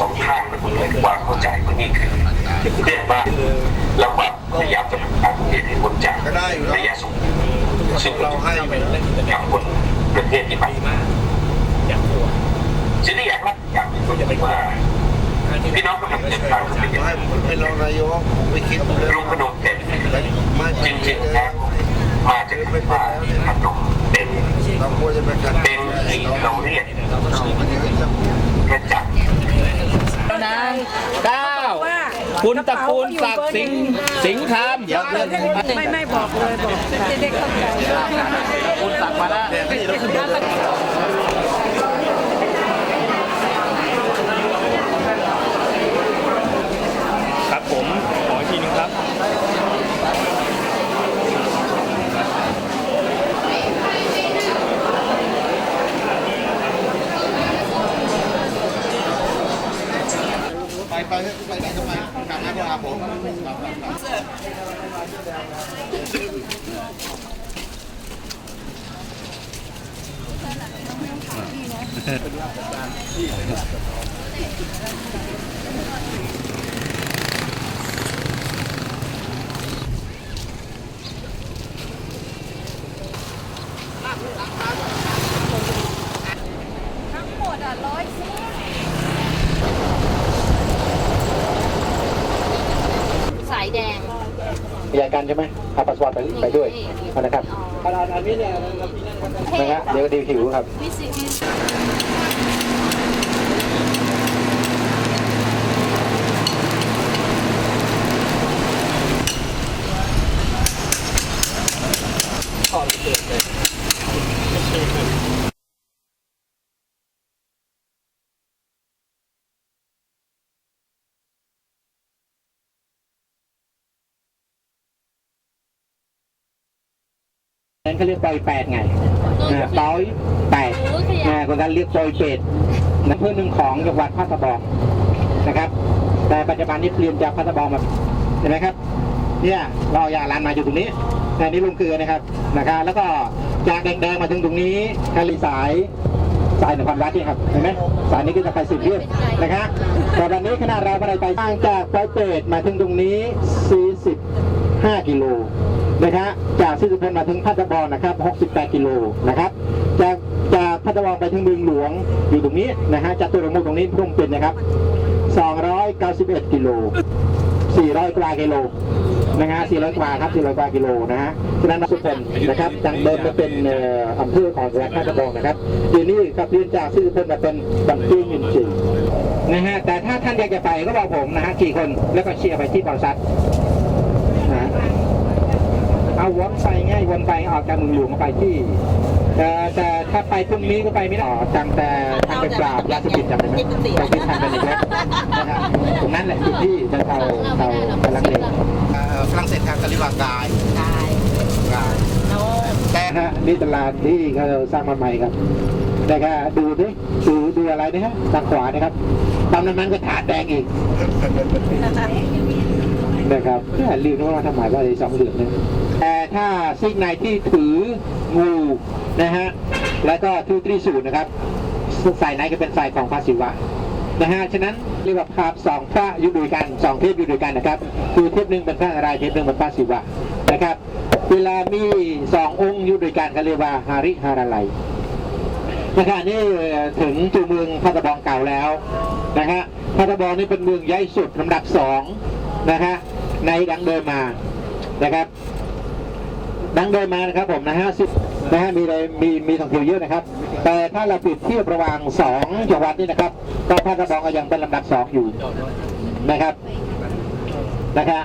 สองข้างมันเหมือนความเข้าใจว่านี่คือเรียกว่าเราแบบพยายามจะทำการเรียนให้พ้นจากระยะสูงซึ่งเราให้ไปแล้วกับคนประเทศที่ไปมากอยากตัวสิ่งที่อยากรับอยางหนึ่งก็คือว่าพี่น้องก็ทำเดินทางไปให้ผมเป็นรองนายกผมไปคิดดูแล้วลุงพนมเป็นไม่จริงๆแล้วมาจากว่าพนมเป็นเป็นที่เราเรียกระจับ แล้วนะ เก้าคุณตระกูลศักดิ์สิงห์สิงห์คำเดี๋ยวเรื่องไม่ไม่บอกเลยบอกจะได้เข้าใจ คุณศักดิ์มาแล้วครับผมขออีกทีหนึงครับ ไปไปไปไหน ก็ไปกลับมาผมทั้งหมดอะร้อยสี่ายแดง ยากันใช่ไหมเอาปัสสาวะไปไปด้วยเอานะครับนะฮะเดี๋ยวดีผิวครับวิสิวิส นั้นเขาเรียกปอยแปดไงนะปอยแปดนะคนนั้นเรียกปอยเป็ดนะเพื่อหนึ่งของจังหวัดพัทบองนะครับ แต่ปัจจุบันนี้เปลี่ยนจากพัทบองมาเห็นไหมครับ เนี่ยเรายาลานมาอยู่ตรงนี้แต่นี่ลงเกลือนะครับนะครับ แล้วก็จากแดงๆมาถึงตรงนี้ทะเลสายสายนครวัดนี่ครับเห็นไหมสายนี้ก็จะไปสิบเรียบนะครับแต่วันนี้ขนาดเราไปไปทางจากปอยเป็ดมาถึงตรงนี้ 45 กิโล นะครับจากซิสุพลมาถึงพัทบองนะครับ 68 กิโลนะครับ จากจากพัทบองไปถึงเมืองหลวงอยู่ตรงนี้นะฮะจากตัวหลวงตรงนี้ร่วมเป็นนะครับ 291 กิโล 400 กว่ากิโลนะฮะ400 กว่าครับ 400 กว่ากิโลนะฮะฉะนั้นสุพลนะครับจังเดิมมาเป็นอำเภอของจังหวัดพัทบองนะครับทีนี้กับเรียนจากซิสุพลมาเป็นบังเกินยินจีนะฮะแต่ถ้าท่านอยากจะไปก็บอกผมนะฮะกี่คนแล้วก็เชียร์ไปที่บริษัทนะฮะ เอาวนไปง่ายวนไปออกจากเมืองหลวงมาไปที่แต่แต่ถ้าไปพรุ่งนี้ก็ไปไม่ได้อ๋อตั้งแต่ทางไปปราบยาเสพติดจำได้ไหมไปที่ทางไปในเว็บนะครับตรงนั้นแหละจุดที่จะเขาเขากำลังเล่นฝรั่งเศสครับกะลิบากายตายกายแล้วแต่ฮะนี่ตลาดที่เขาสร้างมาใหม่ครับแต่ก็ดูดิดูดูอะไรนะฮะทางขวานะครับตามน้ำมันก็ถาดแดงอีกนะครับแค่ลืมว่าทำไมว่าเลยสองเหลืองนะ แต่ถ้าซิกในที่ถืองูนะฮะแล้วก็ทูตรีสูตรนะครับสายไหนก็เป็นสายของพระศิวะนะฮะฉะนั้นเรียกว่าภาพสองพระอยู่ด้วยกันสองเทพอยู่ด้วยกันนะครับคือเทพหนึ่งเป็นพระนารายณ์เทพหนึ่งเป็นพระศิวะนะครับ เวลามีสององค์อยู่ด้วยกันก็เรียกว่าฮาริฮาราไลยนะครับนี่ถึงตัวเมืองพัทบองเก่าแล้วนะฮะพัทบองนี่เป็นเมืองใหญ่สุดลำดับสองนะฮะในดังเดิมมานะครับ ดังเดิมมานะครับผมนะฮะสินะฮะมีอะไรมีมีท่องเที่ยวเยอะนะครับ แต่ถ้าเราปรียบเทียบระหว่างสองจังหวัดนี่นะครับ ก็พัทบองก็ยังเป็นลำดับสองอยู่นะครับนะครับ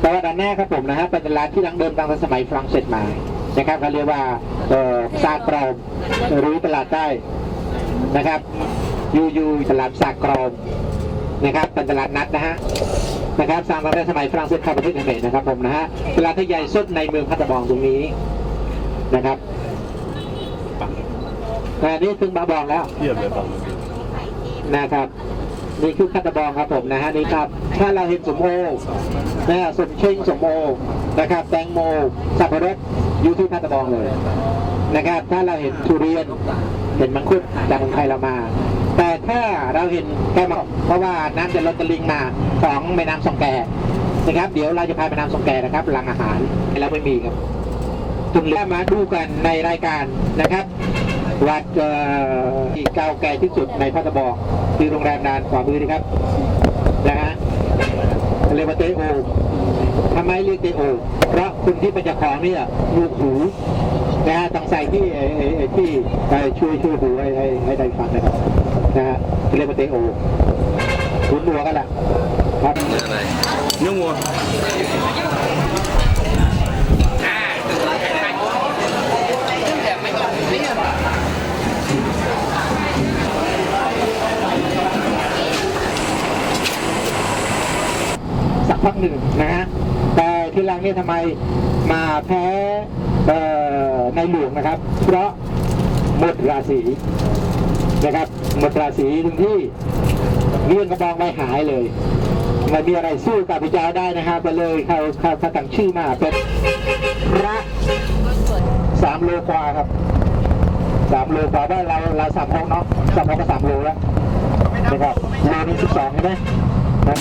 แต่ว่าด้านหน้าครับผมนะฮะเป็นร้านที่ดังเดิมตั้งแต่สมัยฝรั่งเศสมานะครับเขาเรียกว่าเอ่อซากกรอมหรือตลาดใต้นะครับยูยูตลาดซากกรอมนะครับเป็นตลาดนัดนะฮะ นะครับสร้างมาตั้งแต่สมัยฝรั่งเศสเข้าประเทศไทยนะครับผมนะฮะเวลาที่ใหญ่สุดในเมืองพัทบองตรงนี้นะครับแต่นี่ถึงบาบองแล้วนะครับนี่คือพัทบองครับผมนะฮะนี่ครับ ถ้าเราเห็นสมโอนะสมเชงสมโอนะครับ แตงโมสับปะรดอยู่ที่พัทบองเลยนะครับ ถ้าเราเห็นทุเรียนเห็นมังคุดจากเมืองไทยเรามา ถ้าเราเห็นแกมาเพราะว่าน้ำจะลดตะลิงมาของแม่น้ำสองแกนะครับ เดี๋ยวเราจะพาแม่น้ำสองแกนะครับหลังอาหารเราไม่มีครับตุนเรือมาดูกันในรายการนะครับวัดเอ่อที่เก่าแก่ที่สุดในพัทบองคือโรงแรมนานขวามือนะครับนะฮะเรียกว่าเตโอทำไมเรียกเตโอเพราะคุณที่เป็นเจ้าของเนี่ยลูกหู นะฮะต้องใส่ที่ไอ้ไอ้ไอ้ที่ไอ้ช่วยช่วยหูให้ให้ให้ได้ฟังนะครับนะฮะเรียกว่าเตโอคุณหัวกันแหละครับเนื้อวัวสักพักหนึ่งนะฮะแต่ทีหลังเนี่ยทำไมมาแพ้เอ่อ ในหลวงนะครับ เพราะหมดราศีนะครับหมดราศีตรงที่เรื่องกระบองใบหายเลยไม่มีอะไรสู้กับพระเจ้าได้นะครับก็เลยเขาเขาเขาตั้งชื่อมาเป็นพระสามโลกว่าครับสามโลกว่าได้เราเราสามหกเนาะสามหกก็สามโลแล้วนะครับโลนึงสิบสองใช่ไหมนะ